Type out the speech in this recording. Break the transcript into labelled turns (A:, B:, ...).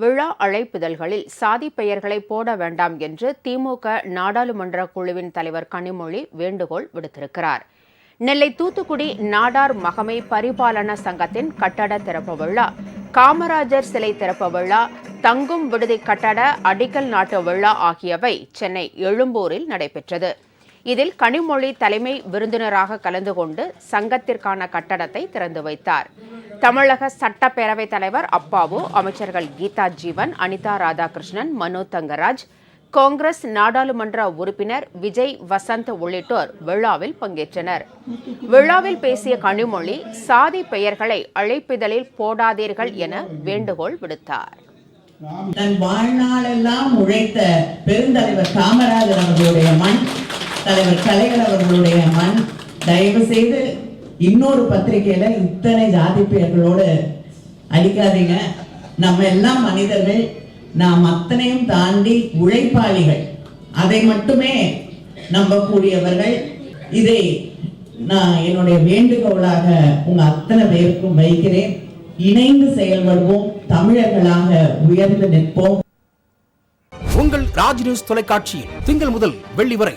A: விழா அழைப்பிதழ்களில் சாதி பெயர்களை போட வேண்டாம் என்று திமுக நாடாளுமன்ற குழுவின் தலைவர் கனிமொழி வேண்டுகோள் விடுத்திருக்கிறார். நெல்லை தூத்துக்குடி நாடார் மகமை பரிபாலன சங்கத்தின் கட்டட திறப்பு விழா காமராஜர் சிலை திறப்பு விழா தங்கும் விடுதி கட்டட அடிக்கல் நாட்டு விழா ஆகியவை சென்னை எழும்பூரில் நடைபெற்றது. இதில் கனிமொழி தலைமை விருந்தினராக கலந்து கொண்டு சங்கத்திற்கான கட்டடத்தை திறந்து வைத்தார். தமிழக சட்டப்பேரவைத் தலைவர் அப்பாவு அமைச்சர்கள் கீதா ஜீவன் அனிதா ராதாகிருஷ்ணன் மனோ தங்கராஜ் காங்கிரஸ் நாடாளுமன்ற உறுப்பினர் விஜய் வசந்த் உள்ளிட்டோர் விழாவில் பங்கேற்றனர். விழாவில் பேசிய கனிமொழி சாதி பெயர்களை அழைப்பிதழில் போடாதீர்கள் என வேண்டுகோள் விடுத்தார்.
B: தன் வாழ்நாளெல்லாம் உழைத்த பெருந்தலைவர் காமராஜர் அவர்களுடைய மண் தலைவர் கலைஞர் அவர்களுடைய மண் தயவு செய்து இன்னொரு பத்திரிகையில இத்தனை ஜாதி பெயர்களோடு அடிக்காதீங்க நம்ம எல்லாம் மனிதர்கள் நாம் அத்தனையும் தாண்டி உழைப்பாளிகள். அதை மட்டுமே நம்பக்கூடியவர்கள். இதை நான் என்னுடைய வேண்டுகோளாக உங்க அத்தனை பேருக்கும் வைக்கிறேன். இணைந்து செயல்படுவோம். தமிழர்களாக உயர்ந்து நிற்போம்.
C: உங்கள் ராஜ் நியூஸ் தொலைக்காட்சியில் திங்கள் முதல் வெள்ளி வரை